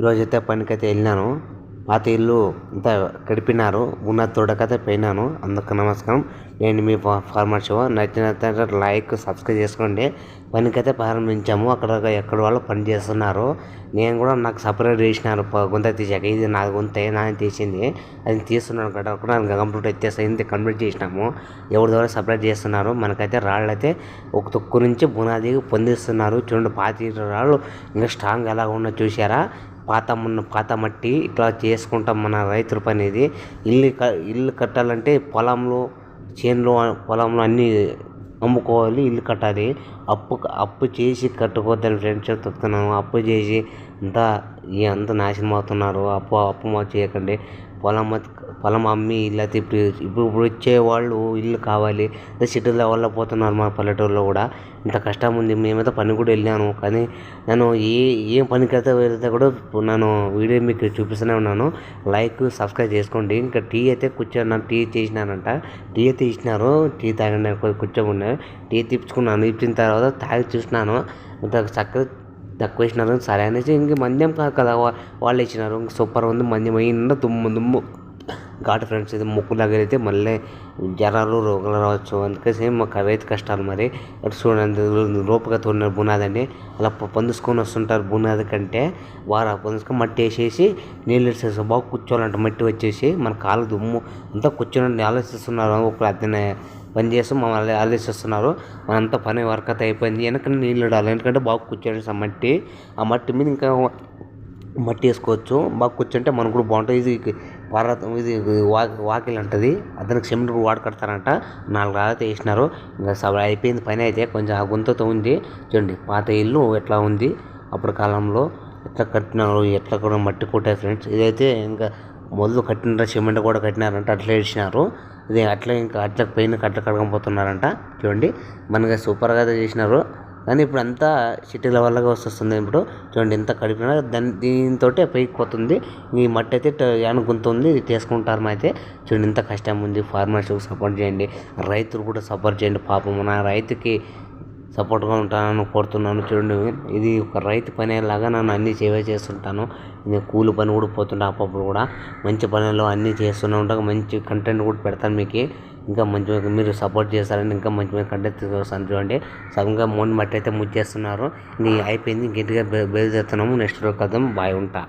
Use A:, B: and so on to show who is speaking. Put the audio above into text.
A: ఈరోజైతే పనికైతే వెళ్ళినాను. పాత ఇల్లు అంతా గడిపినారు ఉన్న తోడకైతే పోయినాను. అందుకు నమస్కారం. నేను మీ ఫార్మర్ షో నచ్చిన లైక్ సబ్స్క్రైబ్ చేసుకోండి. పనికైతే ప్రారంభించాము. అక్కడ ఎక్కడ వాళ్ళు పని చేస్తున్నారు. నేను కూడా నాకు సపరేట్ చేసినారు. గుంత తీసాక ఇది నా గుంత నాని తీసింది. అది తీస్తున్నాను. కదా కూడా కంప్లీట్ వచ్చేసింది కంప్లీట్ చేసినాము. ఎవరి ద్వారా సపరేట్ చేస్తున్నారు? మనకైతే రాళ్ళు అయితే ఒక తొక్కు నుంచి బునాది పొందిస్తున్నారు. చూడండి పాతి రాళ్ళు ఇంకా స్ట్రాంగ్ ఎలా ఉన్నా చూసారా పాత పాత మట్టి ఇట్లా చేసుకుంటాం మన రైతుల పని ఇది. ఇల్లు క ఇల్లు కట్టాలంటే పొలంలో చేనులో పొలంలో అన్నీ అమ్ముకోవాలి ఇల్లు కట్టాలి. అప్పు అప్పు చేసి కట్టుకోవద్దని ఫ్రెండ్స్ చెప్తున్నాను. అప్పు చేసి అంతా అంత నాశనం అవుతున్నారు. అప్పు అప్పు మా చేయకండి. పొలం పొలం అమ్మి లేకపోతే ఇప్పుడు ఇప్పుడు ఇప్పుడు వచ్చే వాళ్ళు ఇల్లు కావాలి. అదే సిటీ లెవెల్లో పోతున్నారు మా పల్లెటూరులో కూడా. ఇంత కష్టం ఉంది. మేమైతే పని కూడా వెళ్ళాను. కానీ నేను ఏ ఏం పనికైతే వెళ్తే కూడా నేను వీడియో మీకు చూపిస్తూనే ఉన్నాను. లైక్ సబ్స్క్రైబ్ చేసుకోండి. ఇంకా టీ అయితే కూర్చొని టీ చేసినానంట టీ అయితే ఇచ్చినారు. టీ తాగండి. కూర్చోకుండా టీ తెప్పించుకున్నాను. ఇచ్చిన తర్వాత తాగి చూసినాను. ఇంత చక్కగా తక్కువ వేసినారు సరే అనేసి ఇంక మంద్యం కాదు కదా వాళ్ళు ఇచ్చినారు. ఇంక సూపర్ ఉంది మంద్యం అయిందో దుమ్ము దుమ్ము. ఘాటు ఫ్రెండ్స్ ఇది ముక్కు అయితే మళ్ళీ జ్వరాలు రోగాలు రావచ్చు. అందుకేసి మాకు అవైతే కష్టాలు మరి. అటు చూడండి రూపగా తోడిన బునాదండి అలా పొందుకొని వస్తుంటారు బునాది కంటే. వారు పొందుకొని మట్టి వేసేసి నీళ్ళు వేసేసి బాగా కూర్చోవాలంట మట్టి వచ్చేసి. మన కాలు దుమ్ము. అంతా కూర్చోనండి ఆలోచిస్తున్నారు. ఒక అతనే పని చేసి మమ్మల్ని ఆలోచిస్తున్నారు మనంతా పని వర్క్ అయితే అయిపోయింది. వెనక నీళ్ళు ఇడాలి ఎందుకంటే బాగా కూర్చొని మట్టి. ఆ మట్టి మీద ఇంకా మట్టి వేసుకోవచ్చు. బాగా కూర్చుంటే మనకు కూడా బాగుంటుంది. ఇది పర్వతం ఇది వాకిల్ అంటది. అతనికి సిమెంట్ వాడు కడతారంట. నాలుగు రాళ్ళతో వేసినారు. ఇంకా సభ అయిపోయింది పని అయితే. కొంచెం ఆ గుంతతో ఉంది. చూడండి పాత ఇల్లు ఎట్లా ఉంది. అప్పుడు కాలంలో ఎట్లా కట్టినారు? ఎట్లా కూడా మట్టి కొట్టారు ఫ్రెండ్స్. ఇదైతే ఇంకా మొదలు కట్టినారు సిమెంట్ కూడా కట్టినారంట. అట్లా వేసినారు. ఇది అట్లా ఇంకా అట్లా పైన కట్ల కడకపోతున్నారంట చూడండి మనకి సూపర్గా చేసినారు. కానీ ఇప్పుడు అంతా సిటీ లెవెల్గా వస్తుంది ఇప్పుడు. చూడండి ఎంత కడిపినా దాని దీంతో పైకి పోతుంది. ఈ మట్టి అయితే యాన గుంత ఉంది ఇది తీసుకుంటారు అయితే. చూడండి ఇంత కష్టం ఉంది. ఫార్మర్స్కి సపోర్ట్ చేయండి. రైతులు కూడా సపోర్ట్ చేయండి. పాపం నా రైతుకి సపోర్ట్గా ఉంటానని కోరుతున్నాను. చూడండి ఇది ఒక రైతు పనేలాగా నన్ను అన్నీ సేవ చేస్తుంటాను. నేను కూలి పని కూడా పోతుంటా అప్పుడప్పుడు కూడా. మంచి పనులు అన్నీ చేస్తూనే ఉంటాను మంచి కంటెంట్ కూడా పెడతాను మీకు. ఇంకా మంచి మీరు సపోర్ట్ చేస్తారని ఇంకా మంచి మంచి కంటెంట్ తీసుకొస్తాను చూడండి. సగంగా మోన్ మట్టి అయితే ముచ్చేస్తున్నారు. ఇది అయిపోయింది. గట్టిగా బయలుదేరుతున్నాము నెక్స్ట్ రోజు కదం బాయ్ ఉంటా.